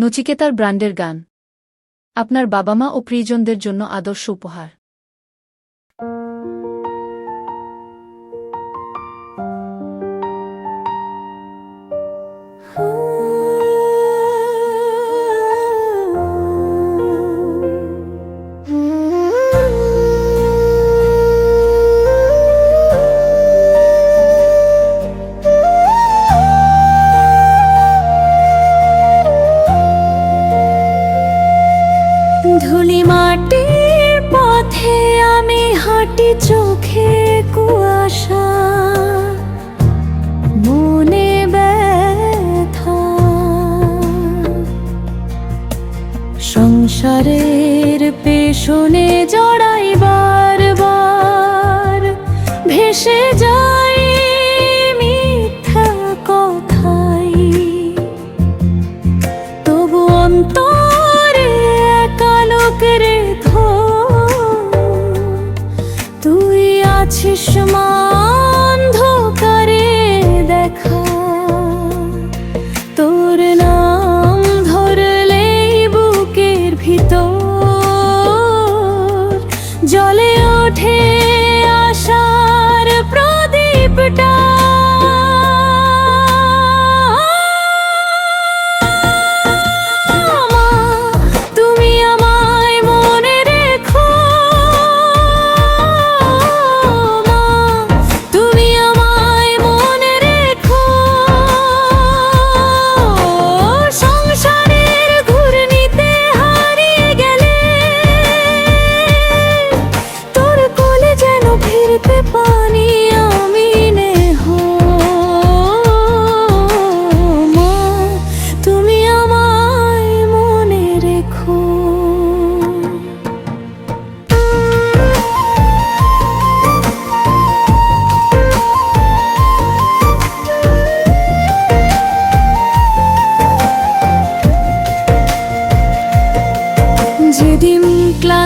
নচিকেতার ব্র্যান্ডের গান। আপনার বাবা মা ও প্রিয়জনদের জন্য আদর্শ উপহার। মাটি চোখে কুয়াশা মনে ব্যথা। সংসারের পেছনে জড়াইবার বার ভেসে যা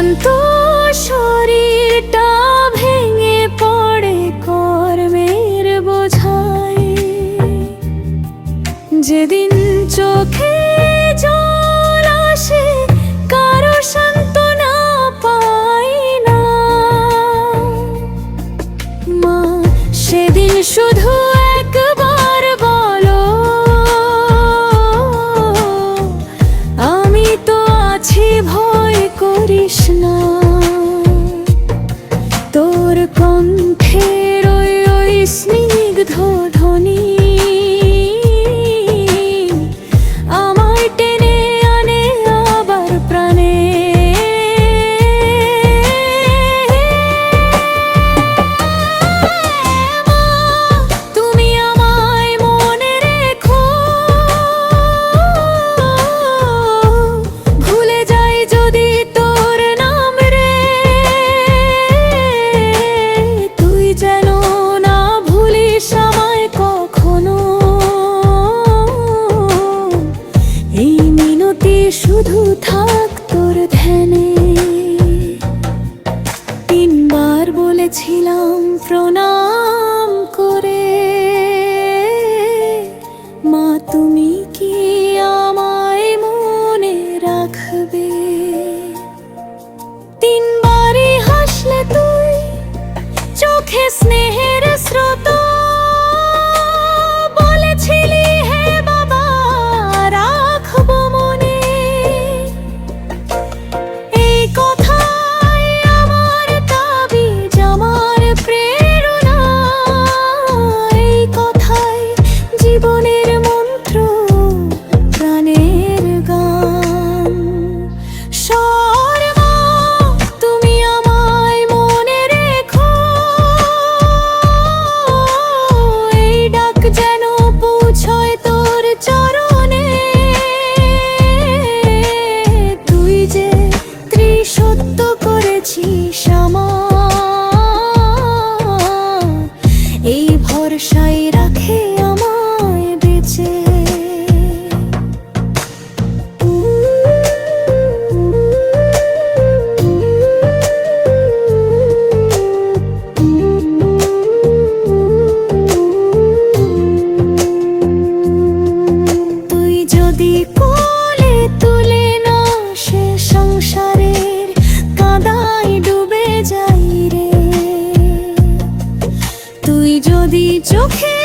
ক্লান্ত শরীরটা শুধু থাক তোর ধ্যানে। তিনবার বলেছিলাম প্রণাম করে। মা তুমি কি যদি চোখে